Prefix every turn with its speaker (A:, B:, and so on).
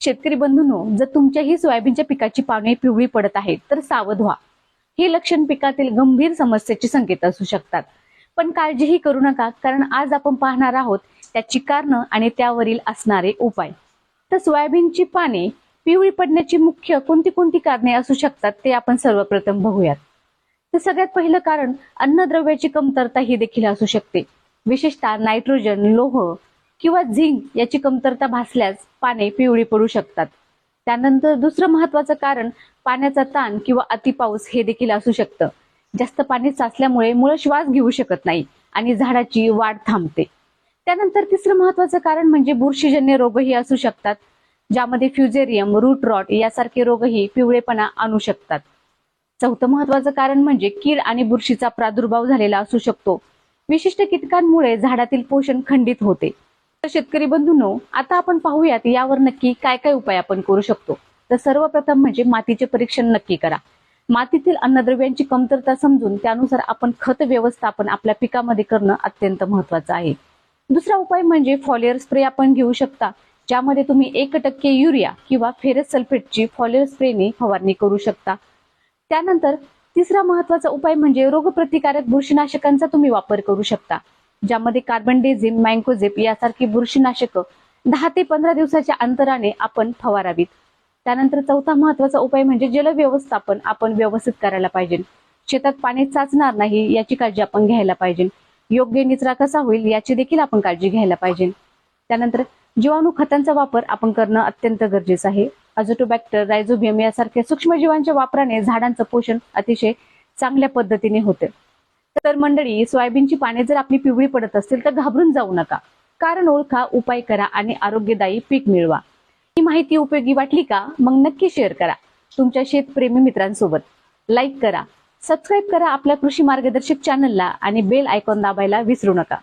A: शेतकरी बंधूंनो जर तुमच्याही सोयाबीनच्या पिकाची पाने पिवळी पडत आहेत तर सावध व्हा. हे लक्षण पिकातील गंभीर समस्येचे संकेत असू शकतात. पण काळजीही करू नका कारण आज आपण पाहणार आहोत त्याची कारणं आणि त्यावरील असणारे उपाय. तर सोयाबीनची पाने पिवळी पडण्याची मुख्य कोणती कोणती कारणे असू शकतात ते आपण सर्वप्रथम बघूयात. तर सगळ्यात पहिलं कारण अन्नद्रव्याची कमतरता ही देखील असू शकते. विशेषतः नायट्रोजन लोह किंवा झिंक याची कमतरता भासल्यास पाने पिवळी पडू शकतात. त्यानंतर दुसरं महत्वाचं कारण पाण्याचा ताण किंवा अतिपाऊस हे देखील असू शकतं. जास्त पाणी साचल्यामुळे मुळं श्वास घेऊ शकत नाही आणि झाडाची वाढ थांबते. त्यानंतर तिसरं महत्वाचं कारण म्हणजे बुरशीजन्य रोगही असू शकतात ज्यामध्ये फ्युजेरियम रूट रॉट यासारखे रोगही पिवळेपणा आणू शकतात. चौथं महत्वाचं कारण म्हणजे कीड आणि बुरशीचा प्रादुर्भाव झालेला असू शकतो. विशिष्ट कीटकांमुळे झाडातील पोषण खंडित होते. तर शेतकरी बंधूंनो आता आपण पाहूयात यावर नक्की काय काय उपाय आपण करू शकतो. तर सर्वप्रथम म्हणजे मातीचे परीक्षण नक्की करा. मातीतील अन्नद्रव्यांची कमतरता समजून त्यानुसार आपण खत व्यवस्थापन आपल्या पिकामध्ये करणं अत्यंत महत्वाचं आहे. दुसरा उपाय म्हणजे फॉलिअर स्प्रे आपण घेऊ शकता ज्यामध्ये तुम्ही एक टक्के युरिया किंवा फेरस सल्फेटची फॉलिअर स्प्रेने फवारणी करू शकता. त्यानंतर तिसरा महत्त्वाचा उपाय म्हणजे रोगप्रतिकारक बुरशीनाशकांचा तुम्ही वापर करू शकता. ज्यामध्ये कार्बन डेझिम मँकोझेप यासारखी बुरशीनाशक दहा ते पंधरा दिवसाच्या अंतराने आपण फवारावीत. त्यानंतर चौथा महत्त्वाचा उपाय म्हणजे जल व्यवस्थापन आपण व्यवस्थित करायला पाहिजे. शेतात पाणी साचणार नाही याची काळजी आपण घ्यायला पाहिजे. योग्य निचरा कसा होईल याची देखील आपण काळजी घ्यायला पाहिजे. त्यानंतर जीवाणू खतांचा वापर आपण करणं अत्यंत गरजेचं आहे. अझोटोबॅक्टर रायझोबियम यासारख्या सूक्ष्मजीवांच्या वापराने झाडांचं पोषण अतिशय चांगल्या पद्धतीने होते. तर मंडळी सोयाबीनची पाने जर आपली पिवळी पडत असतील तर घाबरून जाऊ नका. कारण ओळखा उपाय करा आणि आरोग्यदायी पीक मिळवा. ही माहिती उपयोगी वाटली का? मग नक्की शेअर करा. तुमच्या शेतप्रेमी मित्रांसोबत लाईक करा. सबस्क्राईब करा आपल्या कृषी मार्गदर्शक चॅनलला आणि बेल आयकॉन दाबायला विसरू नका.